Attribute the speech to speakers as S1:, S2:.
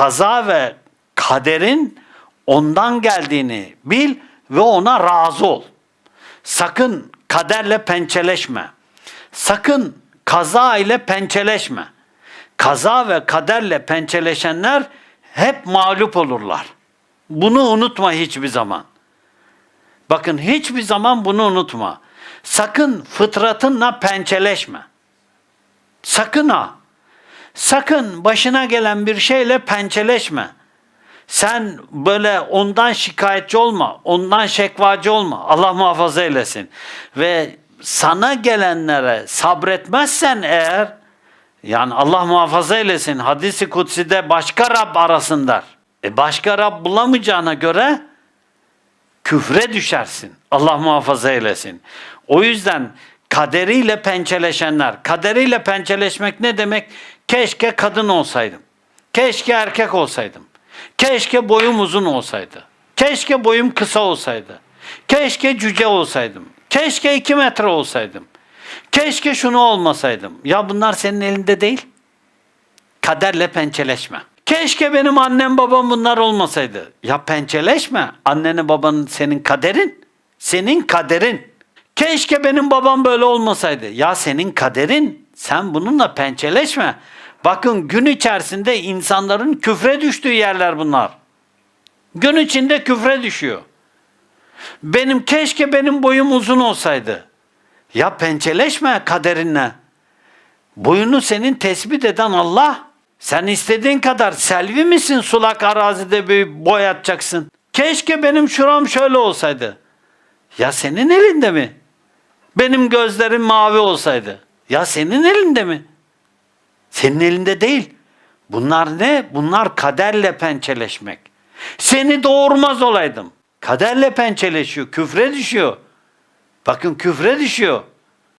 S1: kaza ve kaderin ondan geldiğini bil ve ona razı ol. Sakın kaderle pençeleşme. Sakın kaza ile pençeleşme. Kaza ve kaderle pençeleşenler hep mağlup olurlar. Bunu unutma hiçbir zaman. Bakın hiçbir zaman bunu unutma. Sakın fıtratınla pençeleşme. Sakın ha. Sakın başına gelen bir şeyle pençeleşme. Sen böyle ondan şikayetçi olma, ondan şekvacı olma. Allah muhafaza eylesin. Ve sana gelenlere sabretmezsen eğer, yani Allah muhafaza eylesin, hadisi kutside başka Rab arasın der. E başka Rab bulamayacağına göre küfre düşersin. Allah muhafaza eylesin. O yüzden kaderiyle pençeleşenler, kaderiyle pençeleşmek ne demek? Keşke kadın olsaydım. Keşke erkek olsaydım. Keşke boyum uzun olsaydı. Keşke boyum kısa olsaydı. Keşke cüce olsaydım. Keşke iki metre olsaydım. Keşke şunu olmasaydım. Ya bunlar senin elinde değil. Kaderle pençeleşme. Keşke benim annem babam bunlar olmasaydı. Ya pençeleşme. Anneni babanın senin kaderin. Senin kaderin. Keşke benim babam böyle olmasaydı. Ya senin kaderin. Sen bununla pençeleşme. Bakın gün içerisinde insanların küfre düştüğü yerler bunlar. Gün içinde küfre düşüyor. Benim keşke benim boyum uzun olsaydı. Ya pençeleşme kaderinle. Boyunu senin tespit eden Allah. Sen istediğin kadar selvi misin sulak arazide bir boy atacaksın. Keşke benim şuram şöyle olsaydı. Ya senin elinde mi? Benim gözlerim mavi olsaydı. Ya senin elinde mi? Senin elinde değil. Bunlar ne? Bunlar kaderle pençeleşmek. Seni doğurmaz olaydım. Kaderle pençeleşiyor, küfre düşüyor. Bakın küfre düşüyor.